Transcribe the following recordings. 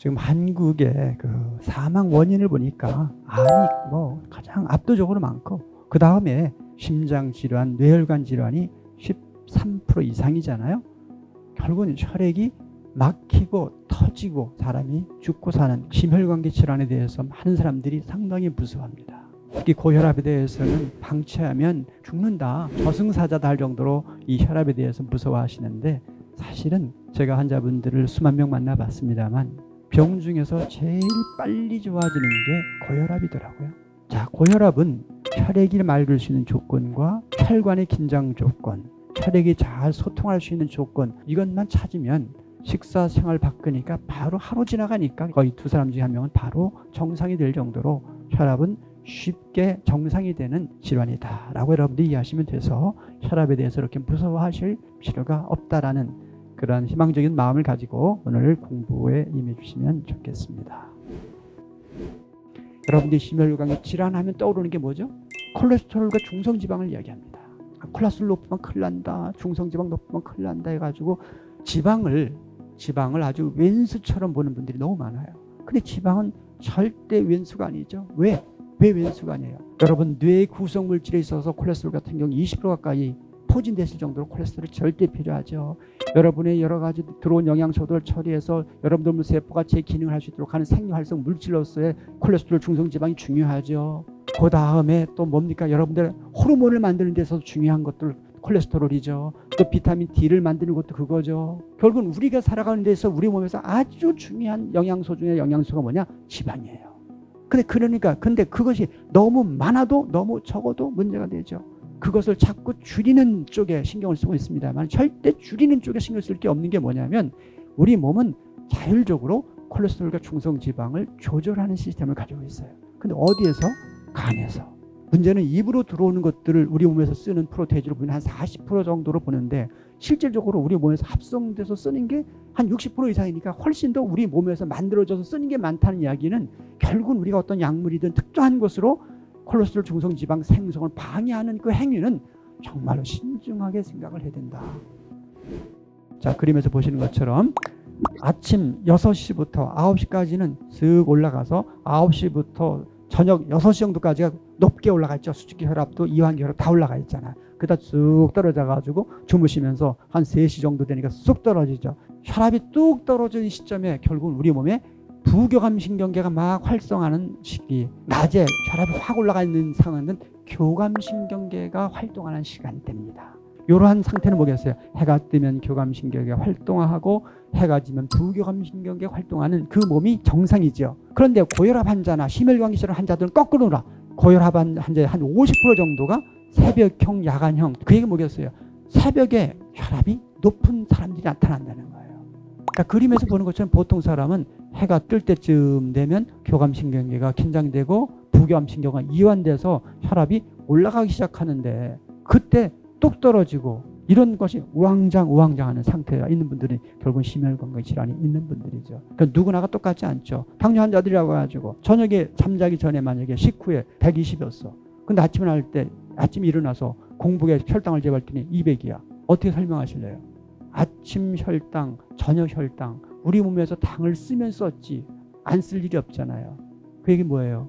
지금 한국의 그 사망 원인을 보니까 암이 뭐 가장 압도적으로 많고 그 다음에 심장 질환, 뇌혈관 질환이 13% 이상이잖아요. 결국은 혈액이 막히고 터지고 사람이 죽고 사는 심혈관계 질환에 대해서 많은 사람들이 상당히 무서워합니다. 특히 고혈압에 대해서는 방치하면 죽는다. 저승사자다 할 정도로 이 혈압에 대해서 무서워하시는데 사실은 제가 환자분들을 수만 명 만나봤습니다만 병 중에서 제일 빨리 좋아지는 게 고혈압이더라고요. 자, 고혈압은 혈액이 맑을 수 있는 조건과 혈관의 긴장 조건, 혈액이 잘 소통할 수 있는 조건 이것만 찾으면 식사 생활 바꾸니까 바로 하루 지나가니까 거의 두 사람 중에 한 명은 바로 정상이 될 정도로 혈압은 쉽게 정상이 되는 질환이다라고 여러분들이 이해하시면 돼서 혈압에 대해서 이렇게 무서워하실 필요가 없다라는 그런 희망적인 마음을 가지고 오늘 공부에 임해 주시면 좋겠습니다. 여러분들이 심혈관계 질환하면 떠오르는 게 뭐죠? 콜레스테롤과 중성지방을 이야기합니다. 아, 콜레스테롤 높으면 큰일 난다. 중성지방 높으면 큰일 난다 해가지고 지방을 지방을 아주 왼수처럼 보는 분들이 너무 많아요. 근데 지방은 절대 왼수가 아니죠. 왜? 왜 왼수가 아니에요? 여러분 뇌 구성 물질에 있어서 콜레스테롤 같은 경우 20% 가까이 포진됐을 정도로 콜레스테롤이 절대 필요하죠. 여러분의 여러 가지 들어온 영양소들을 처리해서 여러분들 물 세포가 제 기능을 할 수 있도록 하는 생리활성 물질로서의 콜레스테롤 중성 지방이 중요하죠. 그 다음에 또 뭡니까? 여러분들 호르몬을 만드는 데서 중요한 것들 콜레스테롤이죠. 또 비타민 D를 만드는 것도 그거죠. 결국은 우리가 살아가는 데서 우리 몸에서 아주 중요한 영양소 중에 영양소가 뭐냐? 지방이에요. 근데 그러니까 근데 그것이 너무 많아도 너무 적어도 문제가 되죠. 그것을 자꾸 줄이는 쪽에 신경을 쓰고 있습니다만 절대 줄이는 쪽에 신경 쓸 게 없는 게 뭐냐면 우리 몸은 자율적으로 콜레스테롤과 중성 지방을 조절하는 시스템을 가지고 있어요. 근데 어디에서? 간에서. 문제는 입으로 들어오는 것들을 우리 몸에서 쓰는 프로테이지로 보면 한 40% 정도로 보는데 실질적으로 우리 몸에서 합성돼서 쓰는 게 한 60% 이상이니까 훨씬 더 우리 몸에서 만들어져서 쓰는 게 많다는 이야기는 결국은 우리가 어떤 약물이든 특정한 것으로 콜레스테롤 중성 지방 생성을 방해하는 그 행위는 정말로 신중하게 생각을 해야 된다. 자, 그림에서 보시는 것처럼 아침 6시부터 9시까지는 쓱 올라가서 9시부터 저녁 6시 정도까지가 높게 올라가 있죠. 수축기 혈압도 이완기 혈압 다 올라가 있잖아. 그다 쑥 떨어져 가지고 주무시면서 한 3시 정도 되니까 쑥 떨어지죠. 혈압이 뚝 떨어지는 시점에 결국은 우리 몸에 부교감 신경계가 막 활성하는 시기. 낮에 혈압이 확 올라가 있는 상황은 교감 신경계가 활동하는 시간대입니다. 이러한 상태는 뭐겠어요? 해가 뜨면 교감 신경계가 활동하고 해가 지면 부교감 신경계 활동하는 그 몸이 정상이죠. 그런데 고혈압 환자나 심혈관계 질환 환자들은 거꾸로라. 고혈압 환자의 한 50% 정도가 새벽형, 야간형. 그 얘기 뭐겠어요? 새벽에 혈압이 높은 사람들이 나타난다는 거예요. 그러니까 그림에서 보는 것처럼 보통 사람은 해가 뜰 때쯤 되면 교감신경계가 긴장되고 부교감신경가 이완돼서 혈압이 올라가기 시작하는데 그때 뚝 떨어지고 이런 것이 우왕장 우왕장 하는 상태가 있는 분들이 결국은 심혈관계 질환이 있는 분들이죠. 그러니까 누구나가 똑같지 않죠. 당뇨 환자들이라고 해가지고 저녁에 잠자기 전에 만약에 식후에 120이었어. 근데 아침에 날때 아침에 일어나서 공복에 혈당을 재봤더니 200이야. 어떻게 설명하실래요? 아침 혈당, 저녁 혈당, 우리 몸에서 당을 쓰면 썼지 안 쓸 일이 없잖아요. 그 얘기 뭐예요?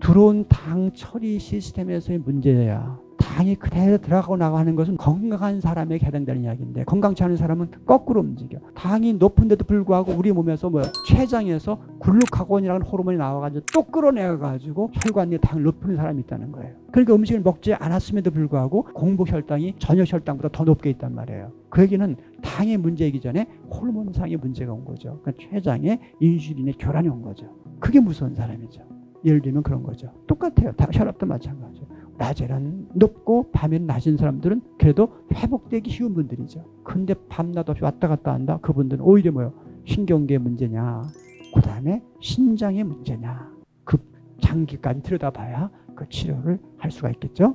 들어온 당 처리 시스템에서의 문제야. 당이 그대로 들어가고 나가는 것은 건강한 사람에게 해당되는 이야기인데 건강치 않은 사람은 거꾸로 움직여. 당이 높은데도 불구하고 우리 몸에서 뭐 췌장에서 글루카곤이라는 호르몬이 나와가지고 또 끌어내가지고 혈관에 당을 높이는 사람이 있다는 거예요. 그러니까 음식을 먹지 않았음에도 불구하고 공복 혈당이 저녁 혈당보다 더 높게 있단 말이에요. 그 얘기는 당의 문제이기 전에 호르몬상의 문제가 온 거죠. 그러니까 췌장에 인슐린의 교란이 온 거죠. 그게 무서운 사람이죠. 예를 들면 그런 거죠. 똑같아요. 다 혈압도 마찬가지죠. 낮에는 높고 밤에는 낮은 사람들은 그래도 회복되기 쉬운 분들이죠. 근데 밤낮 없이 왔다 갔다 한다. 그분들은 오히려 뭐요? 신경계 문제냐, 그 다음에 신장의 문제냐. 그 장기까지 들여다봐야 그 치료를 할 수가 있겠죠.